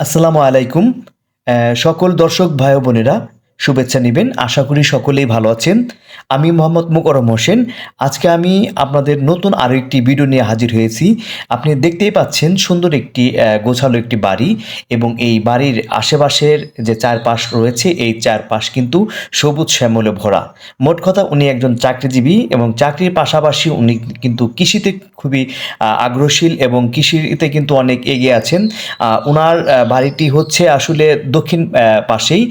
আসসালামু আলাইকুম। সকল দর্শক ভাই বোনেরা, শুভেচ্ছা নেবেন। আশা করি সকলেই ভালো আছেন। আমি মোহাম্মদ মুকরম হোসেন। আজকে আমি আপনাদের নতুন আরও একটি ভিডিও নিয়ে হাজির হয়েছি। আপনি দেখতেই পাচ্ছেন সুন্দর একটি গোছালো একটি বাড়ি এবং এই বাড়ির আশেপাশের যে চারপাশ রয়েছে, এই চারপাশ কিন্তু সবুজ শ্যামলে ভরা। মোট কথা উনি একজন চাকরিজীবী এবং চাকরির পাশাপাশি উনি কিন্তু কৃষিতে খুবই আগ্রহশীল এবং কৃষিতে কিন্তু অনেক এগিয়ে আছেন। ওনার বাড়িটি হচ্ছে আসলে দক্ষিণ পাশেই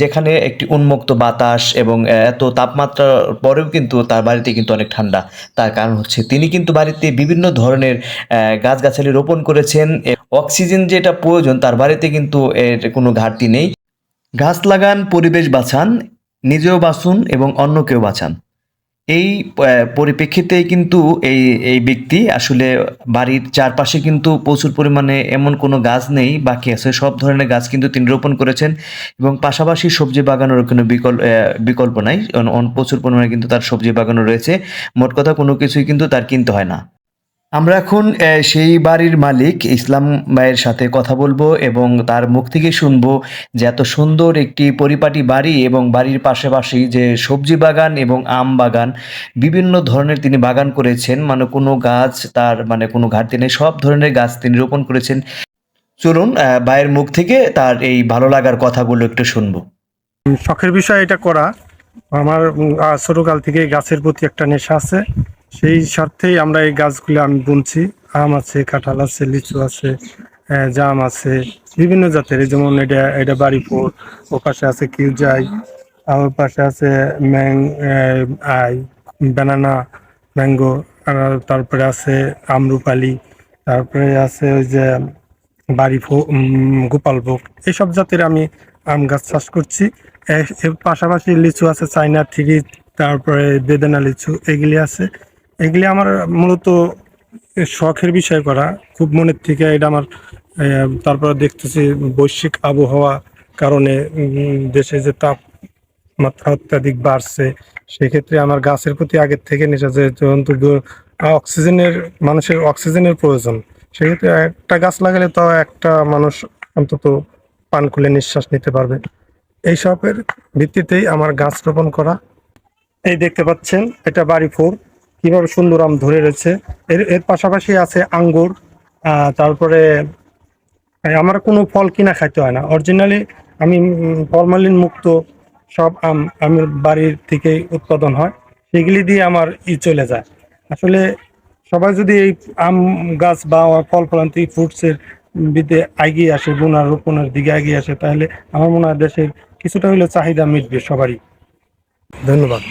যেখানে একটি উন্মুক্ত বাতাস এবং এত তাপমাত্রার পরেও কিন্তু তার বাড়িতে কিন্তু অনেক ঠান্ডা। তার কারণ হচ্ছে তিনি কিন্তু বাড়িতে বিভিন্ন ধরনের গাছগাছালি রোপণ করেছেন। অক্সিজেন যেটা প্রয়োজন, তার বাড়িতে কিন্তু এর কোনো ঘাটতি নেই। গাছ লাগান, পরিবেশ বাঁচান, নিজেও বাঁচুন এবং অন্যকেও বাঁচান। এই পরিপ্রেক্ষিতেই পরিপ্রেক্ষিতে কিন্তু এই এই ব্যক্তি আসলে বাড়ির চারপাশে কিন্তু প্রচুর পরিমাণে এমন কোনো গাছ নেই, বাকি আছে সব ধরনের গাছ কিন্তু তিনি রোপণ করেছেন এবং পাশাপাশি সবজি বাগানের কোনো বিকল্প বিকল্প নাই। প্রচুর পরিমাণে কিন্তু তার সবজি বাগানও রয়েছে। মোট কথা কোনো কিছুই কিন্তু তার কিনতে হয় না। আমরা এখন সেই বাড়ির মালিক ইসলাম ভাইয়ের সাথে কথা বলব এবং তার মুখ থেকে শুনব যে এত সুন্দর একটি পরিপাটি বাড়ি এবং বাড়ির পাশাপাশি যে সবজি বাগান এবং আম বাগান, বিভিন্ন ধরনের তিনি বাগান করেছেন। মানে কোনো গাছ তার মানে কোনো ঘাটতি নেই, সব ধরনের গাছ তিনি রোপণ করেছেন। চলুন ভাইয়ের মুখ থেকে তার এই ভালো লাগার কথাগুলো একটু শুনব। শখের বিষয় এটা করা। আমার ছোটকাল থেকে গাছের প্রতি একটা নেশা আছে। সেই স্বার্থেই আমরা এই গাছগুলো আমি বুনছি। আম আছে, কাঁঠাল আছে, লিচু আছে জাম আছে, বিভিন্ন জাতের। যেমন এটা এটা বাড়িপুর, ও পাশে আছে কিউজাই আমার পাশে আছে ম্যাং আই, ব্যানানা, ম্যাঙ্গো তারপরে আছে আমরুপালি, তারপরে আছে ওই যে বাড়ি গোপালভোগ। এইসব জাতের আমি আম গাছ চাষ করছি। এর পাশাপাশি লিচু আছে চাইনা থ্রি, তারপরে বেদানা লিচু, এগুলি আছে। এগুলি আমার মূলত শখের বিষয় করা। খুব মনের থেকে এটা আমার তারপর দেখতেছি বৈশ্বিক আবহাওয়া কারণে দেশে যে তাপমাত্রা অত্যাধিক বাড়ছে, সেক্ষেত্রে আমার গাছের প্রতি আগের থেকে নেশা যেহেতু গ- অক্সিজেনের, মানুষের অক্সিজেনের প্রয়োজন, সেক্ষেত্রে একটা গাছ লাগালে তো একটা মানুষ অন্তত পান খুলে নিঃশ্বাস নিতে পারবে। এইসবের ভিত্তিতেই আমার গাছ রোপণ করা। এই দেখতে পাচ্ছেন, এটা বাড়ি ফোর কীভাবে সুন্দর আম ধরে রয়েছে? এর এর পাশাপাশি আছে আঙ্গুর তারপরে আমার কোনো ফল কিনা খাইতে হয় না। অরিজিনালি আমি ফরমালিন মুক্ত সব আম আমার বাড়ির থেকেই উৎপাদন হয়। সেগুলি দিয়ে আমার ই চলে যায়। আসলে সবাই যদি এই আম গাছ বা ফল ফলান্তি ফ্রুটসের দিকে এগিয়ে আসে বোনার রোপণের দিকে এগিয়ে আসে, তাহলে আমার মনে হয় দেশের কিছুটা হলেও চাহিদা মিটবে সবারই। ধন্যবাদ।